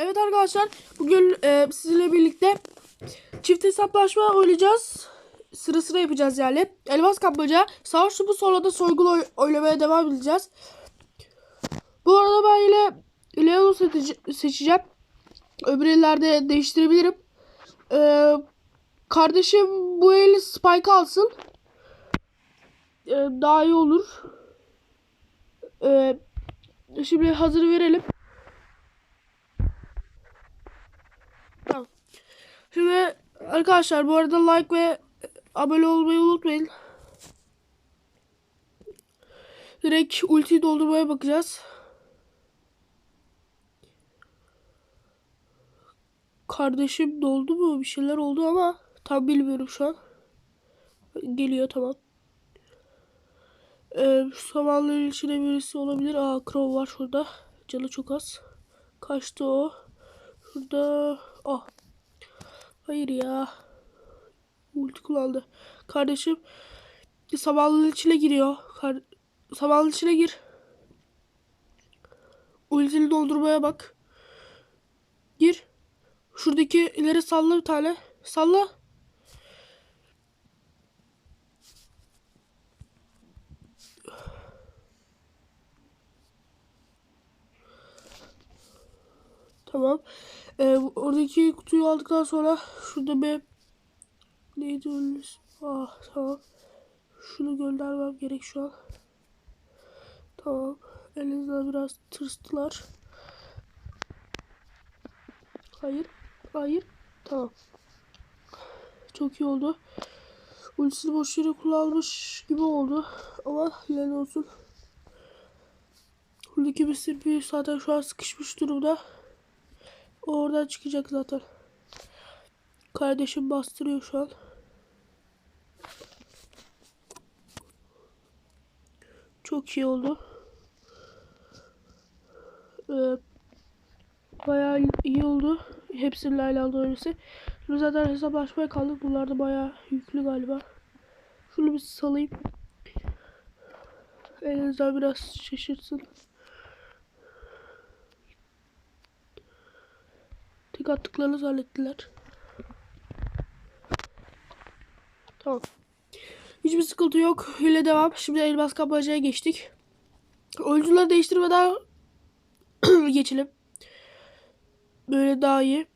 Evet arkadaşlar bugün e, sizinle birlikte çift hesaplaşma oynayacağız. Sıra sıra yapacağız yani. Elmas kapmaca, savaş topu sonra da soygun oy- oynamaya devam edeceğiz. Bu arada ben yine Leon'u seçece- seçeceğim. Öbür ellerde değiştirebilirim. E, kardeşim bu eli Spike alsın. E, daha iyi olur. E, şimdi hazır verelim. Şimdi arkadaşlar bu arada like ve abone olmayı unutmayın. Direkt ulti doldurmaya bakacağız. Kardeşim doldu mu? Bir şeyler oldu ama tam bilmiyorum şu an. Geliyor tamam. Ee, samanların içine birisi olabilir. Aa Crow var şurada. Canı çok az. Kaçtı o. Şurada. Ah. Hayır ya. Ulti kullandı. Kardeşim samanlığın içine giriyor. Kar samanlığın içine gir. Ultini doldurmaya bak. Gir. Şuradaki ileri salla bir tane. Salla. Tamam. Ee, oradaki kutuyu aldıktan sonra şurada bir neydi ismi? Ah tamam. Şunu göndermem gerek şu an. Tamam. Elinizden biraz tırstılar. Hayır. Hayır. Tamam. Çok iyi oldu. Ultisini boş yere kullanmış gibi oldu. Ama yine olsun. Buradaki Mr. P zaten şu an sıkışmış durumda. Oradan çıkacak zaten. Kardeşim bastırıyor şu an. Çok iyi oldu. Ee, bayağı iyi oldu. Hepsinin aynı anda. Şimdi zaten hesaplaşmaya kaldık. Bunlar da bayağı yüklü galiba. Şunu bir salayım. Elinizden biraz şaşırtsın. Tek attıklarını zannettiler. Tamam. Hiçbir sıkıntı yok. Hile devam. Şimdi elmas kapmacaya geçtik. Oyuncuları değiştirmeden geçelim. Böyle daha iyi.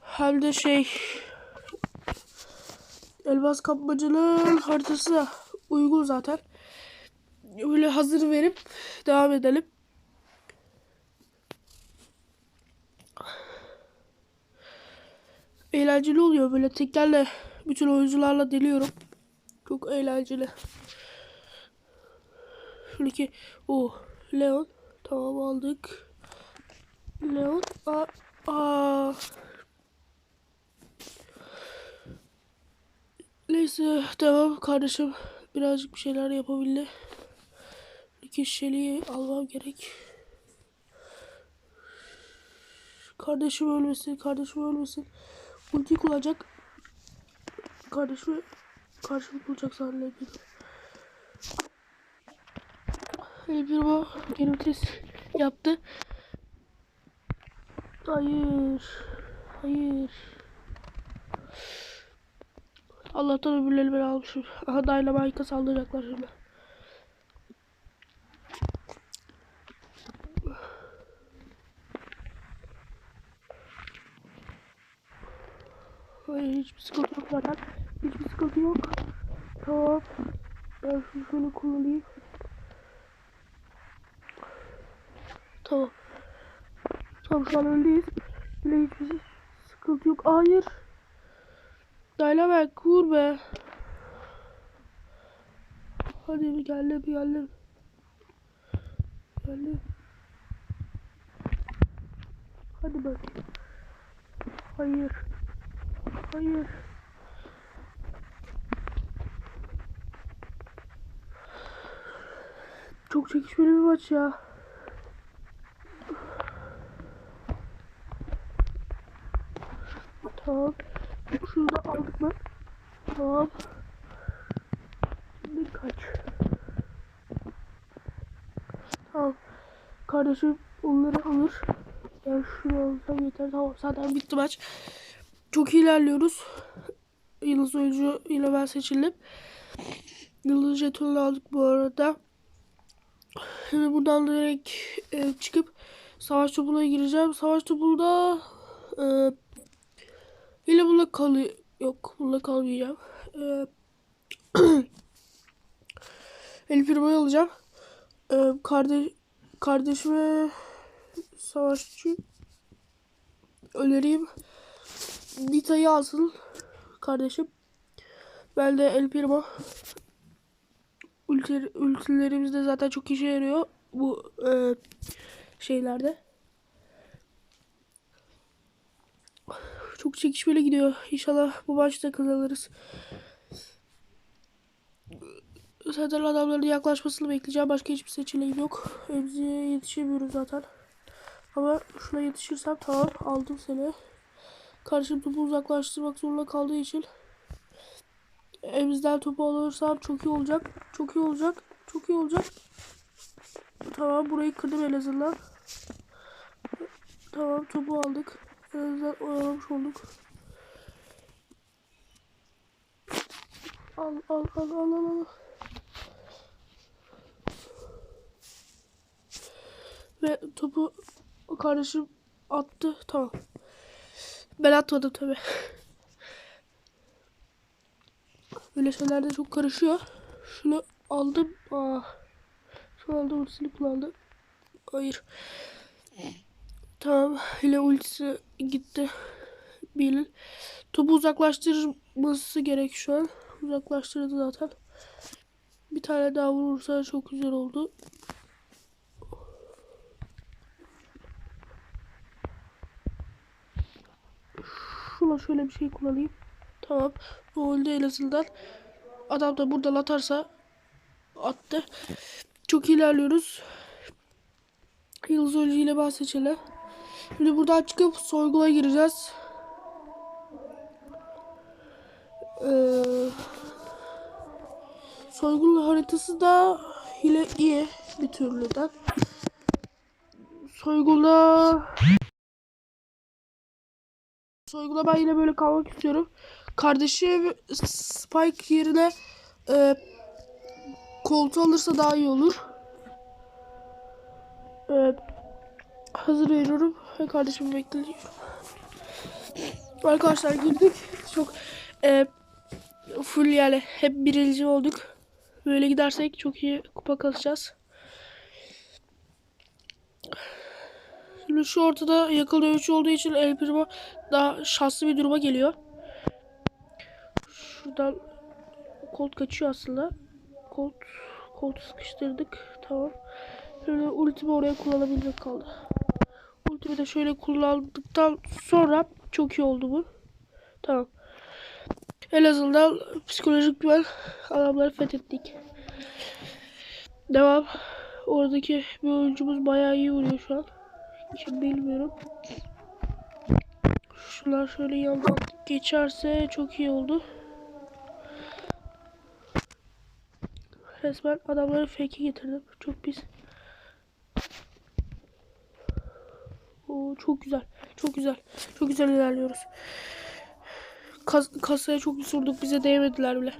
Hem de şey elmas kapmacının haritası uygun zaten. Böyle hazır verip devam edelim. Eğlenceli oluyor böyle teklerle bütün oyuncularla deliyorum. Çok eğlenceli. Şuradaki o Leon tamam aldık. Leon a a Neyse tamam kardeşim birazcık bir şeyler yapabildi. İki şişeliği almam gerek. Kardeşim ölmesin, kardeşim ölmesin. Ulti kullanacak. Kardeşimi karşımı bulacak zannediyorum. El bir bu geri vites yaptı. Hayır. Hayır. Allah'tan öbürleri ben almışım. Aha Dynamite'a saldıracaklar şimdi. Hayır hiçbir sıkıntı yok zaten. Hiçbir sıkıntı yok. Tamam. Ben şunu kullanayım. Tamam. Tamam şu an öndeyiz. Yine hiçbir sıkıntı yok. Hayır. Dynamite vur be. Hadi bir geldim geldim. Geldim. Hadi bak. Hayır. Hayır. Çok çekişmeli bir maç ya. Tamam. Şunu da aldık mı? Tamam. Şimdi kaç. Tamam. Kardeşim onları alır. Ben Şunu alsam yeter. Tamam zaten bitti maç. Çok ilerliyoruz. Yıldız oyuncu ile ben seçildim. Yıldız jetonunu aldık bu arada. Şimdi buradan direkt e, çıkıp savaş topuna gireceğim. Savaş topunda e, yine bununla kalıyor. Yok bununla kalmayacağım. E, El Primo'yu alacağım. E, kardeş, kardeşime savaşçı önereyim. Nita'yı alsın kardeşim. Ben de El Primo. Ulti, zaten çok işe yarıyor bu e, şeylerde. Çok çekişmeli gidiyor. İnşallah bu maçta kazanırız. Zaten adamların yaklaşmasını bekleyeceğim. Başka hiçbir seçeneğim yok. Emzi'ye yetişemiyoruz zaten. Ama şuna yetişirsem tamam aldım seni. Karşım topu uzaklaştırmak zorunda kaldığı için Emz'den topu alırsam çok iyi olacak. Çok iyi olacak. Çok iyi olacak. Tamam burayı kırdım en azından. Tamam topu aldık. En azından oyalamış olduk. Al al al al al. al. Ve topu kardeşim attı. Tamam. Ben atmadım tabi. Böyle şeyler de çok karışıyor. Şunu aldım. Aa. Şunu aldım ultisini kullandım. Hayır. Tamam. Yine ultisi gitti. Bilin. Topu uzaklaştırması gerek şu an. Uzaklaştırdı zaten. Bir tane daha vurursa çok güzel oldu. Şuna şöyle bir şey kullanayım. Tamam. Bu oldu en azından. Adam da buradan atarsa attı. Çok ilerliyoruz. Yıldız Oyuncu ile ben seçelim. Şimdi buradan çıkıp soygula gireceğiz. Ee, soygun haritası da yine iyi bir türlüden. Soygula Soygula ben yine böyle kalmak istiyorum. Kardeşim Spike yerine e, koltuğu alırsa daha iyi olur. E, hazır veriyorum ve kardeşimi bekliyorum. Arkadaşlar girdik. Çok e, full yani hep birinci olduk. Böyle gidersek çok iyi kupa kasacağız. Şimdi şu ortada yakın dövüş olduğu için El Primo daha şanslı bir duruma geliyor. Şuradan Colt kaçıyor aslında. Colt, Colt sıkıştırdık. Tamam. Şöyle ultimi oraya kullanabilmek kaldı. Ultimi de şöyle kullandıktan sonra çok iyi oldu bu. Tamam. En azından psikolojik güven adamları fethettik. Devam. Oradaki bir oyuncumuz bayağı iyi vuruyor şu an. Hiç bilmiyorum. Şunlar şöyle yandan geçerse çok iyi oldu. Resmen adamları fake'e getirdim. Çok pis. Oo, çok güzel. Çok güzel. Çok güzel ilerliyoruz. Kas kasaya çok sorduk. Bize değmediler bile.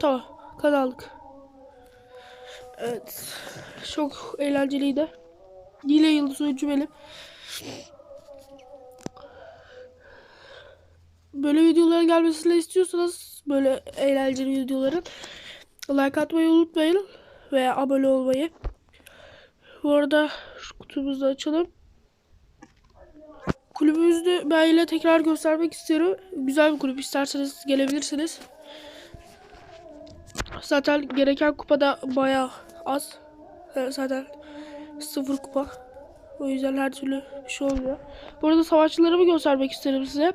Tamam. Kazandık. Evet. Çok eğlenceliydi. Yine yıldız oyuncu benim. Böyle videoların gelmesini istiyorsanız böyle eğlenceli videoların like atmayı unutmayın veya abone olmayı. Bu arada şu kutumuzu açalım. Kulübümüzü ben yine tekrar göstermek istiyorum. Güzel bir kulüp isterseniz gelebilirsiniz. Zaten gereken kupa da bayağı az. Zaten sıfır kupa. O yüzden her türlü bir şey olmuyor. Bu arada savaşçılarımı göstermek isterim size.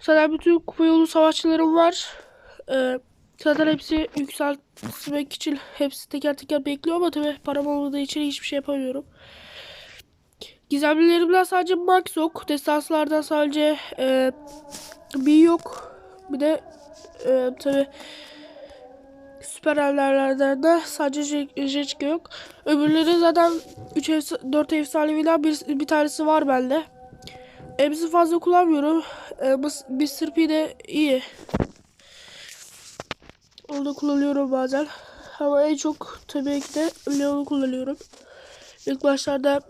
Zaten bütün kupa yolu savaşçılarım var. Ee, zaten hepsi yükseltmek için hepsi teker teker bekliyor ama tabii param olmadığı için hiçbir şey yapamıyorum. Gizemlilerimden sadece Max yok. Destanslardan sadece e, bir yok. Bir de e, tabii süper enderlerden de sadece Je- Jeçke yok. Öbürleri zaten 3 efs- 4 efsaneviler bir, bir tanesi var bende. Hepsi fazla kullanmıyorum. Mr. Mr. P de iyi. Onu da kullanıyorum bazen. Ama en çok tabii ki de Leon'u kullanıyorum. İlk başlarda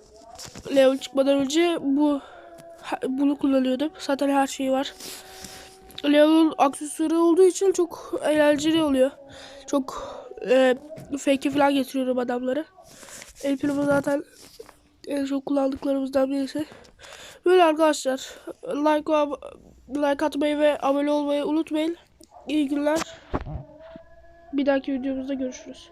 Leon çıkmadan önce bu bunu kullanıyordum. Zaten her şey var. Leon'un aksesuarı olduğu için çok eğlenceli oluyor. Çok e, fake falan getiriyorum adamları. El Primo zaten en çok kullandıklarımızdan birisi. Böyle arkadaşlar. Like, like atmayı ve abone olmayı unutmayın. İyi günler. Bir dahaki videomuzda görüşürüz.